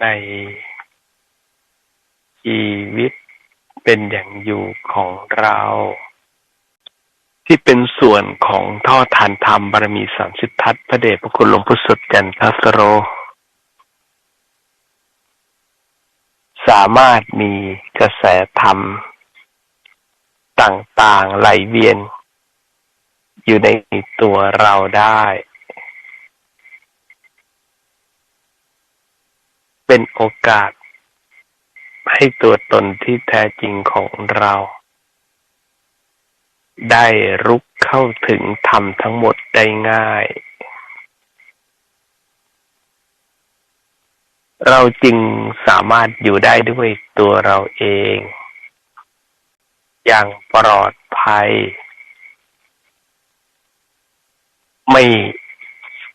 ในชีวิตเป็นอย่างอยู่ของเรา ที่เป็นส่วนของท่อทานธรรมบารมีสามสิบทัศพระเดชพระคุณหลวงพุทธสดจันทสโร สามารถมีกระแสธรรม ต่างๆไหลเวียน อยู่ในตัวเราได้ เป็นโอกาส ให้ตัวตนที่แท้จริงของเรา ได้รุกเข้าถึงธรรมทั้งหมดได้ง่าย เราจึงสามารถอยู่ได้ด้วยตัวเราเอง อย่างปลอดภัย ไม่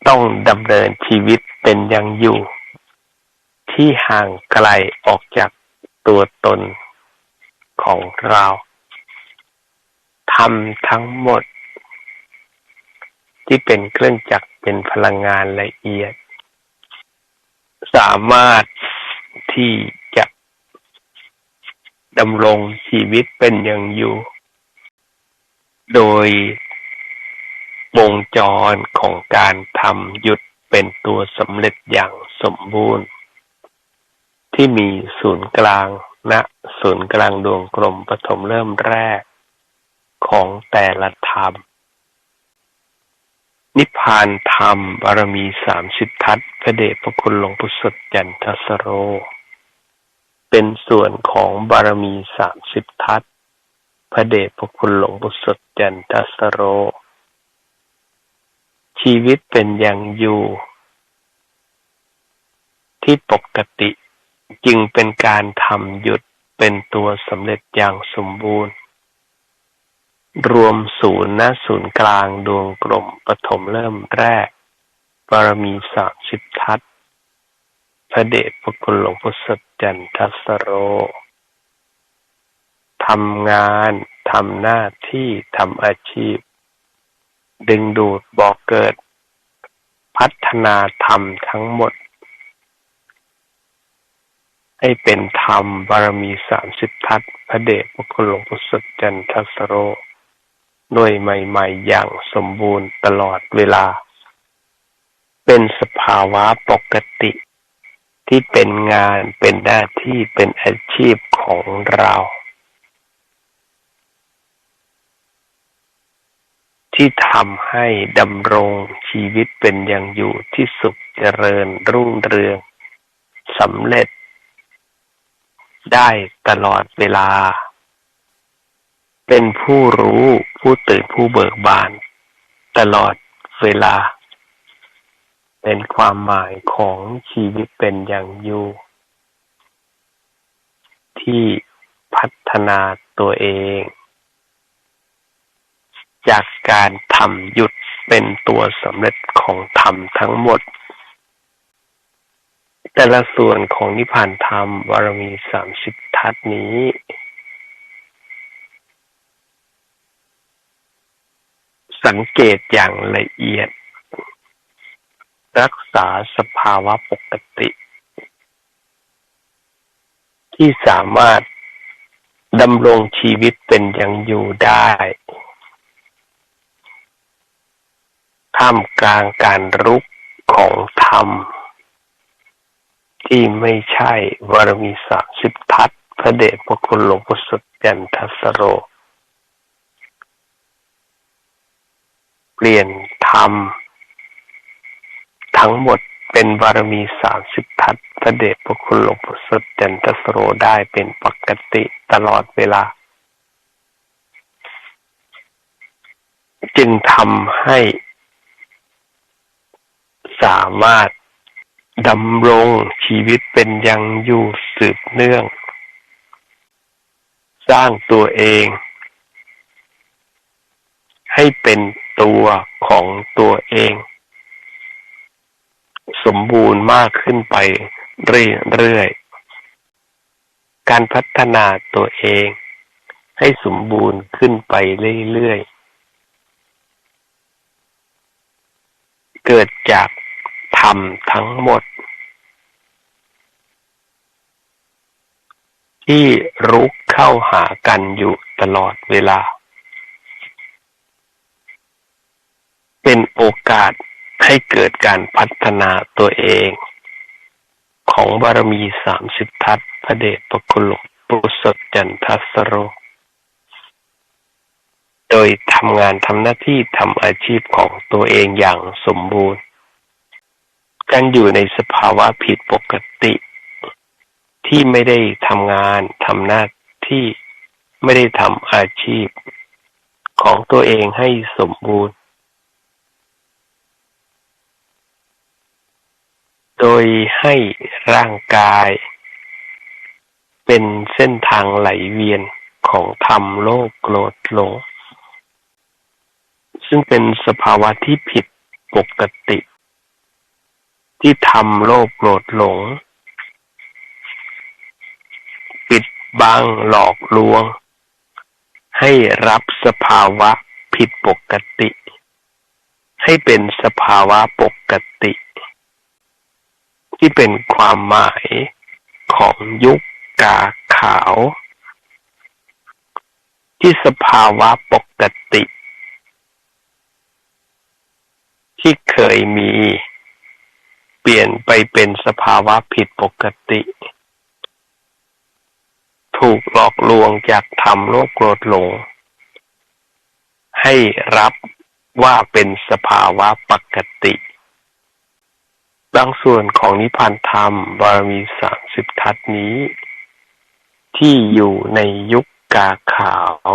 ต้องดำเนินชีวิตเป็นอย่างอยู่ ที่ห่างไกลออกจากตัวตนของเราทำทั้งหมด ที่เป็นเครื่องจักรเป็นพลังงานละเอียด สามารถที่จะดำรงชีวิตเป็นอย่างอยู่ โดยวงจรของการทำหยุดเป็นตัวสำเร็จอย่างสมบูรณ์ ที่มีศูนย์กลางณศูนย์กลางดวงกลมปฐมเริ่มแรกของแต่ละธรรม นิพพานธรรมบารมีสามสิบทัศพระเดชพระคุณหลวงพุทธจันทสโร เป็นส่วนของบารมีสามสิบทัศพระเดชพระคุณหลวงพุทธจันทสโร ชีวิตเป็นอย่างอยู่ ที่ปกติ จึงเป็นการทำหยุดเป็นตัวสำเร็จอย่างสมบูรณ์ รวมศูนย์ณศูนย์กลางดวงกลมปฐมเริ่มแรกบารมีสามสิบทัศพระเดชพระคุณหลวงพุทธจันทัสโร ทำงานทำหน้าที่ทำอาชีพ ดึงดูดบอกเกิด พัฒนาธรรมทั้งหมด ให้เป็นธรรมบารมีสามสิบทัศพระเดชพระคุณหลวงพุทธจันทสโร ด้วยใหม่ ๆ อย่างสมบูรณ์ตลอดเวลา เป็นสภาวะปกติ ที่เป็นงานเป็นหน้าที่เป็นอาชีพของเราที่ทำให้ดำรงชีวิตเป็นอย่างอยู่ที่สุขเจริญรุ่งเรืองสำเร็จ ได้ตลอดเวลา เป็นผู้รู้ผู้ตื่นผู้เบิกบาน ตลอดเวลา เป็นความหมายของชีวิตเป็นอย่างอยู่ ที่พัฒนาตัวเอง จากการทำหยุดเป็นตัวสำเร็จของธรรมทั้งหมด แต่ละส่วนของนิพพานธรรม บารมีสามสิบทัศนี้สังเกตอย่างละเอียด รักษาสภาวะปกติ ที่สามารถดำรงชีวิตเป็นอย่างอยู่ได้ ท่ามกลางการรุกของธรรม ที่ไม่ใช่วรมีสามสิบทัศพระเดชพระคุณหลวงพุทธยันทัสโร เปลี่ยนธรรม ทั้งหมดเป็นบารมีสามสิบทัศพระเดชพระคุณหลวงพุทธยันทัสโรได้เป็นปกติตลอดเวลา จึงทำให้สามารถ ดำรงชีวิตเป็นยังอยู่สืบเนื่อง สร้างตัวเอง ให้เป็นตัวของตัวเอง สมบูรณ์มากขึ้นไปเรื่อยๆ การพัฒนาตัวเอง ให้สมบูรณ์ขึ้นไปเรื่อยๆ เกิดจาก ธรรมทั้งหมด ที่รุกเข้าหากันอยู่ตลอดเวลา เป็นโอกาสให้เกิดการพัฒนาตัวเอง ของบารมีสามสิบทัศพระเดชพระคุณหลวงปู่สดจันทัสโร โดยทำงานทำหน้าที่ทำอาชีพของตัวเองอย่างสมบูรณ์ การอยู่ในสภาวะผิดปกติ ที่ไม่ได้ทำงานทำหน้าที่ไม่ได้ทำอาชีพ ของตัวเองให้สมบูรณ์ โดยให้ร่างกาย เป็นเส้นทางไหลเวียนของธรรมโลกโกรธหลงซึ่งเป็นสภาวะที่ผิดปกติ ที่ทำโลภโกรธหลง ปิดบังหลอกลวง ให้รับสภาวะผิดปกติ ให้เป็นสภาวะปกติ ที่เป็นความหมายของยุคกาขาว ที่สภาวะปกติ ที่เคยมี เปลี่ยนไปเป็นสภาวะผิดปกติ ถูกหลอกลวงจากธรรมโลภโกรธหลง ให้รับว่าเป็นสภาวะปกติบางส่วนของนิพพานธรรมบารมีสามสิบทัศนี้ ที่อยู่ในยุคกาขาว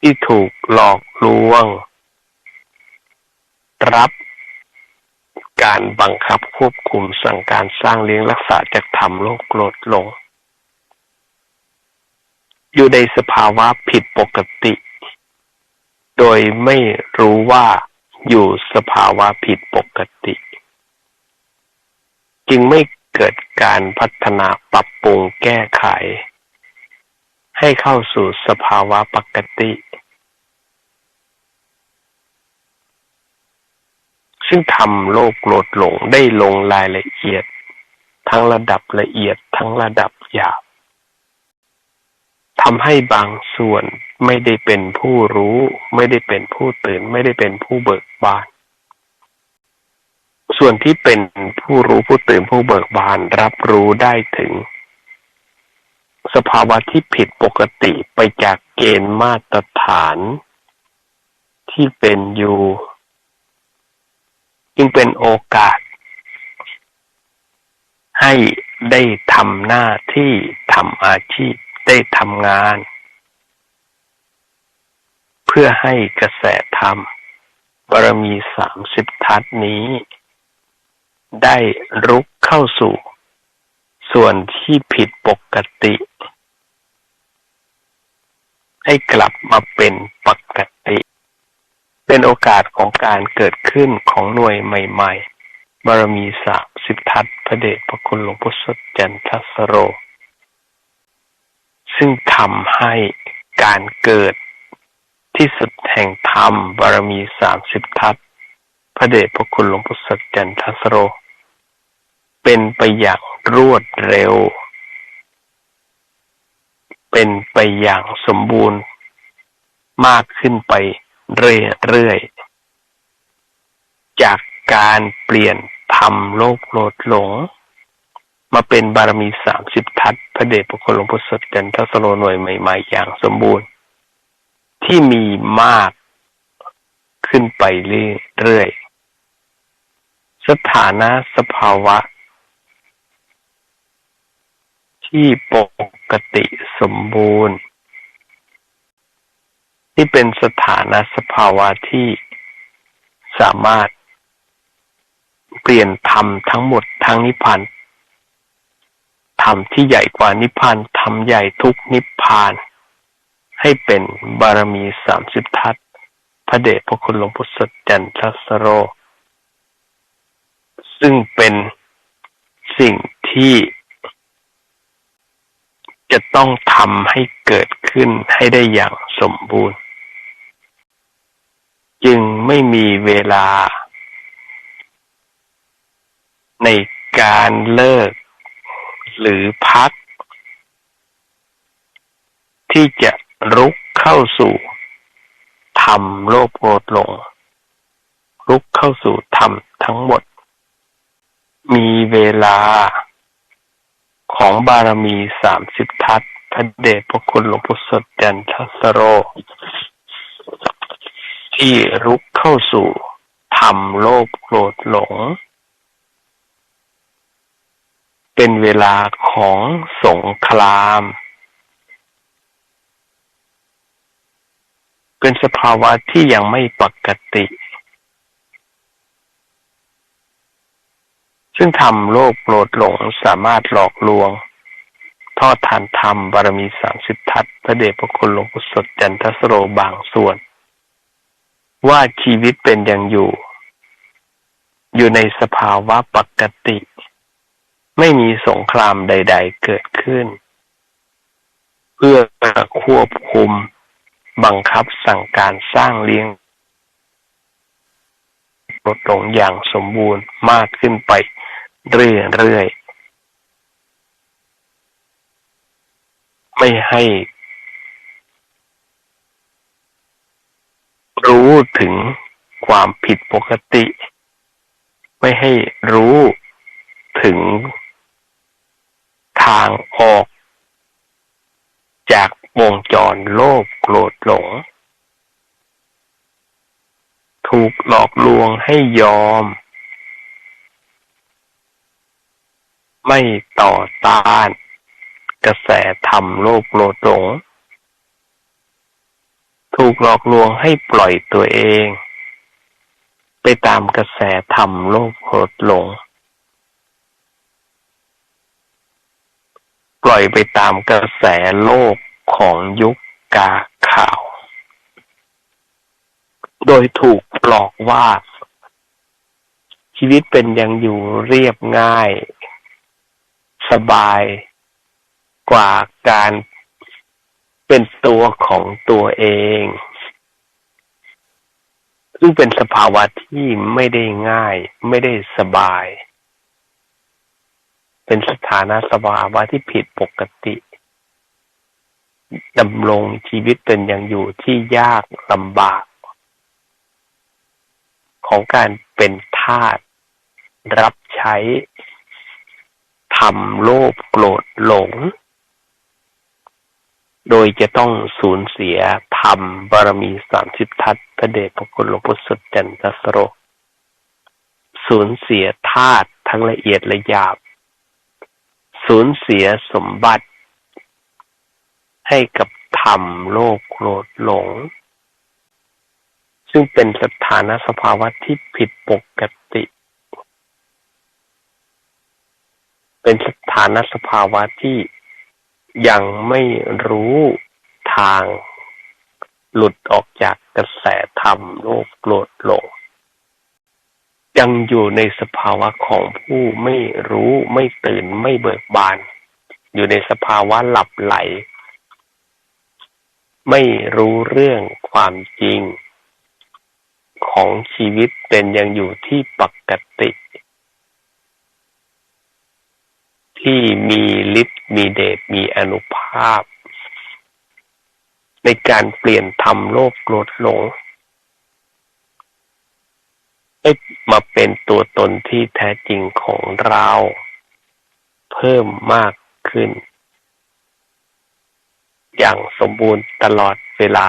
ที่ถูกหลอกลวง รับการบังคับควบคุมสั่งการสร้างเลี้ยงรักษาจากธรรมโลกโกรธหลง อยู่ในสภาวะผิดปกติ โดยไม่รู้ว่าอยู่สภาวะผิดปกติ จึงไม่เกิดการพัฒนาปรับปรุงแก้ไข ให้เข้าสู่สภาวะปกติ ซึ่งทำโลกโกรธหลงได้ลงรายละเอียด ทั้งระดับละเอียดทั้งระดับหยาบทำให้บางส่วนไม่ได้เป็นผู้รู้ ไม่ได้เป็นผู้ตื่น ไม่ได้เป็นผู้เบิกบาน ส่วนที่เป็นผู้รู้ผู้ตื่นผู้เบิกบานรับรู้ได้ถึง สภาวะที่ผิดปกติไปจากเกณฑ์มาตรฐาน ที่เป็นอยู่ จึงเป็นโอกาส ให้ได้ทำหน้าที่ทำอาชีพได้ทำงาน เพื่อให้กระแสธรรมบารมีสามสิบทัศนี้ ได้รุกเข้าสู่ ส่วนที่ผิดปกติ ให้กลับมาเป็นปกติ เป็นโอกาสของการเกิดขึ้นของหน่วยใหม่ๆ บารมีสามสิบทัศพระเดชพระคุณหลวงพุทธจันทสโร ซึ่งทำให้การเกิดที่สุดแห่งธรรมบารมีสามสิบทัศพระเดชพระคุณหลวงพุทธจันทสโร เป็นไปอย่างรวดเร็ว เป็นไปอย่างสมบูรณ์มากขึ้นไป เรื่อยๆ จากการเปลี่ยนทำโลกโลดหลง มาเป็นบารมีสามสิบทัศพระเดชพระคุณหลวงพุทธจันทสโรหน่วยใหม่ ๆ อย่างสมบูรณ์ ที่มีมากขึ้นไปเรื่อยๆ สถานะสภาวะ ที่ปกติสมบูรณ์ ที่เป็นสถานะสภาวะที่สามารถเปลี่ยนธรรมทั้งหมดทั้งนิพพานธรรมที่ใหญ่กว่านิพพานธรรมใหญ่ทุกนิพพาน ให้เป็นบารมีสามสิบทัศพระเดชพระคุณหลวงพุทธจันทสโร ซึ่งเป็นสิ่งที่จะต้องทำให้เกิดขึ้นให้ได้อย่างสมบูรณ์ จึงไม่มีเวลา ในการเลิก หรือพัก ที่จะรุกเข้าสู่ธรรมโลภโกรธลง รุกเข้าสู่ธรรมทั้งหมด มีเวลาของบารมีสามสิบทัศพระเดชพระคุณหลวงพ่อสดจันทสโร ที่รุกเข้าสู่ธรรมโลภโกรธหลง เป็นเวลาของสงคราม เป็นสภาวะที่ยังไม่ปกติ ซึ่งทำโลภโกรธหลงสามารถหลอกลวง ทอดทานธรรมบารมีสามสิบทัศพระเดชพระคุณหลวงพ่สดจันทสโรบางส่วน ว่าชีวิตเป็นอย่างอยู่ อยู่ในสภาวะปกติ ไม่มีสงครามใด ๆ เกิดขึ้น เพื่อควบคุมบังคับสั่งการสร้างเลี้ยงลดลงอย่างสมบูรณ์มากขึ้นไปเรื่อยๆ ไม่ให้ รู้ถึงความผิดปกติ ไม่ให้รู้ถึงทางออก จากวงจรโลภโกรธหลง ถูกหลอกลวงให้ยอม ไม่ต่อต้าน กระแสธรรมโลภโกรธหลง ถูกหลอกลวงให้ปล่อยตัวเอง ไปตามกระแสธรรมโลภโกรธหลง ปล่อยไปตามกระแสโลกของยุคกาข่าว โดยถูกหลอกว่า ชีวิตเป็นย่างอยู่เรียบง่าย สบายกว่าการ เป็นตัวของตัวเอง ซึ่งเป็นสภาวะที่ไม่ได้ง่าย ไม่ได้สบาย เป็นสถานะสภาวะที่ผิดปกติดำรงชีวิตเป็นอย่างอยู่ที่ยากลำบาก ของการเป็นทาสรับใช้ทำโลภโกรธหลง โดยจะต้องสูญเสียธรรมบารมีสามสิบทัศพระเดชพระคุณหลวงพ่อสดจันทสโรสูญเสียธาตุทั้งละเอียดและหยาบ สูญเสียสมบัติ ให้กับธรรมโลกโกรธหลง ซึ่งเป็นสถานะสภาวะที่ผิดปกติ เป็นสถานะสภาวะที่ ยังไม่รู้ทางหลุดออกจากกระแสธรรมโลกโกรธหลงยังอยู่ในสภาวะของผู้ไม่รู้ไม่ตื่นไม่เบิกบาน อยู่ในสภาวะหลับไหล ไม่รู้เรื่องความจริง ของชีวิตเป็นยังอยู่ที่ปกติ ที่มีฤทธิ์มีเดชมีอนุภาพ ในการเปลี่ยนทำโลภโกรธหลงให้มาเป็นตัวตนที่แท้จริงของเรา เพิ่มมากขึ้น อย่างสมบูรณ์ตลอดเวลา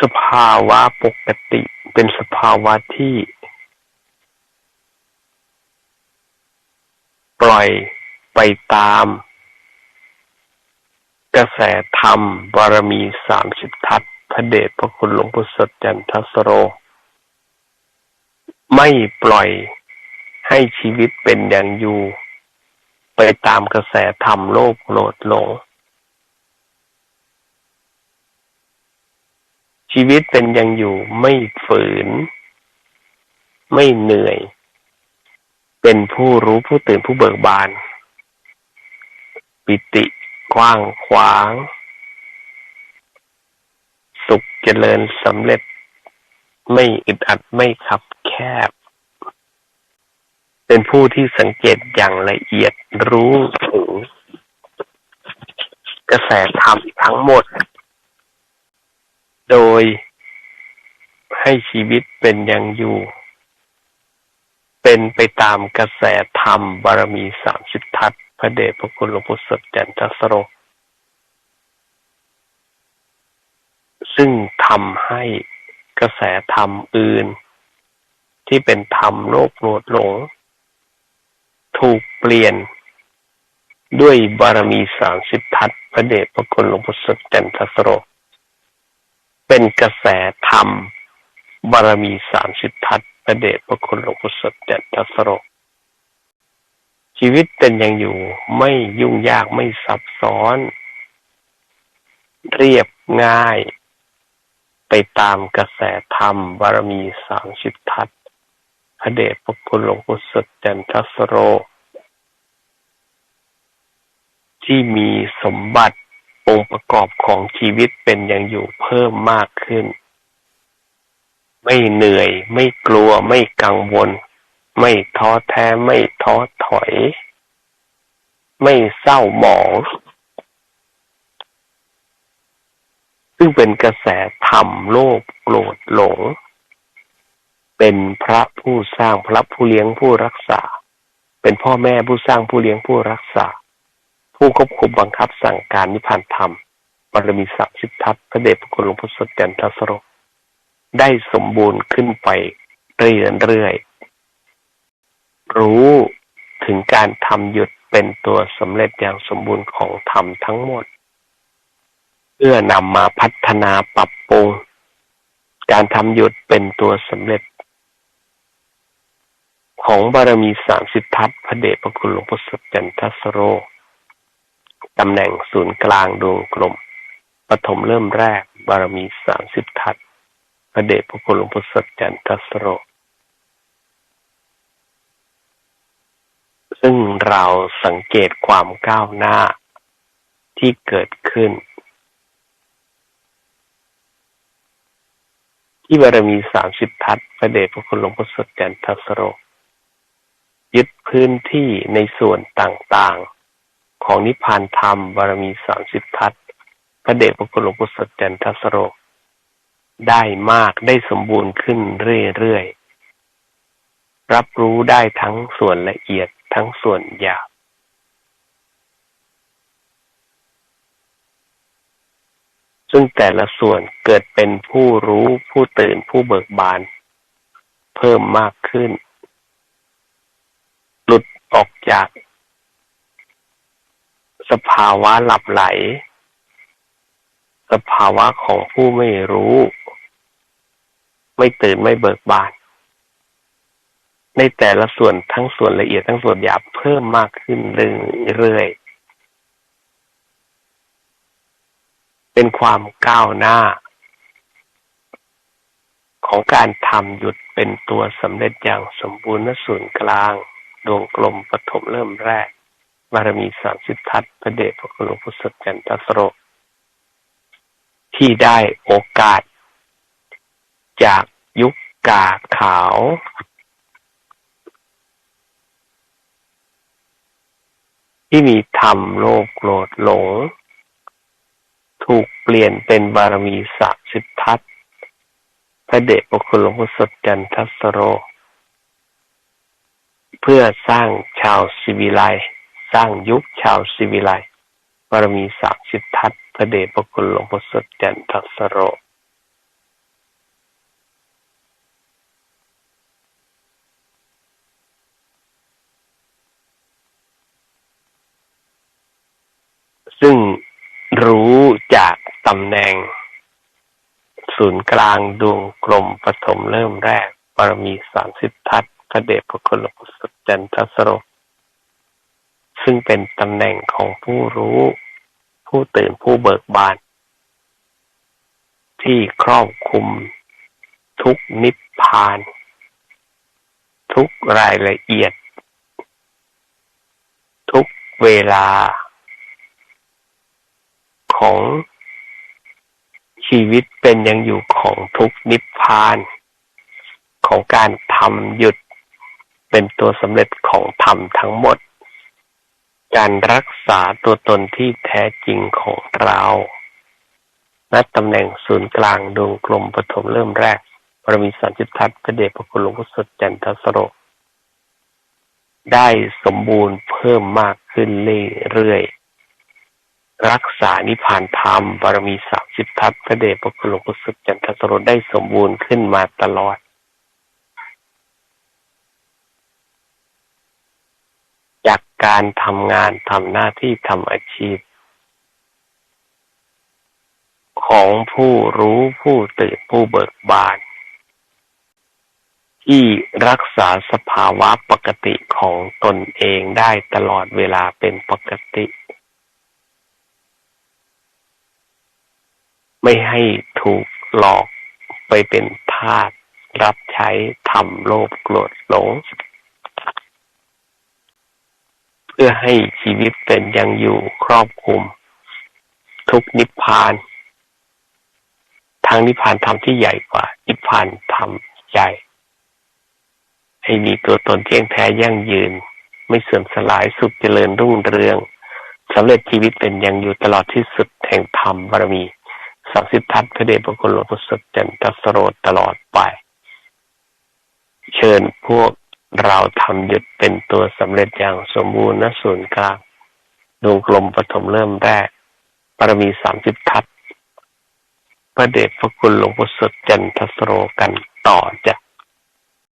สภาวะปกติเป็นสภาวะที่ ปล่อยไปตาม กระแสธรรมบารมีสามสิบทัศพระเดชพระคุณหลวงปู่สดจันทสโร ไม่ปล่อยให้ชีวิตเป็นอย่างอยู่ ไปตามกระแสธรรมโลกโลดหลง ชีวิตเป็นอยังอยู่ไม่ฝืน ไม่เหนื่อย เป็นผู้รู้ผู้ตื่นผู้เบิกบาน ปิติกว้างขวาง สุขเจริญสำเร็จ ไม่อึดอัดไม่ขับแคบ เป็นผู้ที่สังเกตอย่างละเอียดรู้ถึงกระแสธรรมทั้งหมด โดยให้ชีวิตเป็นอย่างอยู่ เป็นไปตามกระแสธรรมบารมีสามสิบทัศพระเดชพระคุณหลวงปู่สดจันทสโร ซึ่งทำให้กระแสธรรมอื่น ที่เป็นธรรมโลกโกรธหลง ถูกเปลี่ยนด้วยบารมีสามสิบทัศพระเดชพระคุณหลวงปู่สดจันทสโร เป็นกระแสธรรมบารมีสามสิบทัศ พระเดชพระคุณหลวงปู่สดจันทสโรชีวิตเป็นอย่างอยู่ไม่ยุ่งยากไม่ซับซ้อน เรียบง่าย ไปตามกระแสธรรมบารมีสามสิบทัศพระเดชพระคุณหลวงปู่สดจันทสโร ที่มีสมบัติองค์ประกอบของชีวิตเป็นอย่างอยู่เพิ่มมากขึ้น ไม่เหนื่อย ไม่กลัวไม่กังวล ไม่ท้อแท้ไม่ท้อถอย ไม่เศร้าหมอง ซึ่งเป็นกระแสธรรมโลภโกรธหลง เป็นพระผู้สร้างพระผู้เลี้ยงผู้รักษา เป็นพ่อแม่ผู้สร้างผู้เลี้ยงผู้รักษา ผู้ควบคุมบังคับสั่งการนิพพานธรรมบารมีสักสิบทัศพระเดชพระคุณหลวงพ่อสดจันทสโร ได้สมบูรณ์ขึ้นไปเรื่อยๆ รู้ถึงการทำหยุดเป็นตัวสำเร็จอย่างสมบูรณ์ของธรรมทั้งหมด เพื่อนำมาพัฒนาปรับปรุงการทำหยุดเป็นตัวสำเร็จ ของบารมีสามสิบทัศพระเดชพระคุณหลวงพ่อสดจันทสโรตำแหน่งศูนย์กลางดวงกลมปฐมเริ่มแรกบารมีสามสิบทัศ พระเดชพระคุณหลวงพ่อสดจันทสโร ซึ่งเราสังเกตความก้าวหน้าที่เกิดขึ้น ที่บารมีสามสิบทัศพระเดชพระคุณหลวงพ่อสดจันทสโร ยึดพื้นที่ในส่วนต่างๆ ของนิพพานธรรมบารมีสามสิบทัศพระเดชพระคุณหลวงพ่อสดจันทสโร ได้มากได้สมบูรณ์ขึ้นเรื่อยๆ รับรู้ได้ทั้งส่วนละเอียดทั้งส่วนหยาบซึ่งแต่ละส่วนเกิดเป็นผู้รู้ผู้ตื่นผู้เบิกบาน เพิ่มมากขึ้น หลุดออกจาก สภาวะหลับไหล สภาวะของผู้ไม่รู้ ไม่ตื่นไม่เบิกบาน ในแต่ละส่วนทั้งส่วนละเอียดทั้งส่วนหยาบเพิ่มมากขึ้นเรื่อยๆ เป็นความก้าวหน้า ของการทำหยุดเป็นตัวสำเร็จอย่างสมบูรณ์ณศูนกลาง ดวงกลมปฐมเริ่มแรกบารมีสามสิบทัศพระเดชพระคุณหลวงพุทธจันทสโรที่ได้โอกาส จากยุคกาขาว ที่มีธรรมโลภโกรธหลง ถูกเปลี่ยนเป็นบารมีสามสิบทัศพระเดชพระคุณหลวงพ่อสดจันทสโร เพื่อสร้างชาวสิวิไลสร้างยุคชาวสิวิไลบารมีสามสิบทัศพระเดชพระคุณหลวงพ่อสดจันทสโร ซึ่งรู้จาก ตำแหน่ง ศูนย์กลางดวงกลมปฐมเริ่มแรกบารมีสามสิบทัศพระเดชพระคุณหลวงพ่อสดจันทสโรซึ่งเป็นตำแหน่งของผู้รู้ ผู้ตื่นผู้เบิกบาน ที่ครอบคุม ทุกนิพพาน ทุกรายละเอียด ทุกเวลาของ ชีวิตเป็นยังอยู่ของทุกนิพพาน ของการทำหยุด เป็นตัวสำเร็จของธรรมทั้งหมด การรักษาตัวตนที่แท้จริงของเราณตำแหน่งศูนย์กลางดวงกลมปฐมเริ่มแรกบารมีสันจิตทัศน์พระเดชพระคุณหลวงพ่อสดจันทสโรได้สมบูรณ์เพิ่มมากขึ้นเรื่อยๆ รักษานิพพานธรรมบารมีสามสิบทัศพระเดชพระคุณหลวงพ่อสดจันทสโรได้สมบูรณ์ขึ้นมาตลอด จากการทำงานทำหน้าที่ทำอาชีพ ของผู้รู้ผู้ตื่นผู้เบิกบานที่รักษาสภาวะปกติของตนเองได้ตลอดเวลาเป็นปกติ ไม่ให้ถูกหลอกไปเป็นทาสรับใช้ทำโลภโกรธหลง เพื่อให้ชีวิตเป็นยังอยู่ครอบคลุม ทุกนิพพาน ทางนิพพานธรรมที่ใหญ่กว่า นิพพานธรรมใหญ่ ให้มีตัวตนเที่ยงแท้ยั่งยืน ไม่เสื่อมสลายสุขเจริญรุ่งเรืองสำเร็จชีวิตเป็นยังอยู่ตลอดที่สุดแห่งธรรมบารมี สังสิทธัตพระเดชพระคุณหลวงพ่อสดจันทสโรตลอดไป เชิญพวกเราทำหยุดเป็นตัวสำเร็จอย่างสมบูรณ์ณศูนย์กลางดวงกลมปฐมเริ่มแรกบารมีสามสิบทัศพระเดชพระคุณหลวงพ่อสดจันทสโรกันต่อจ้ะ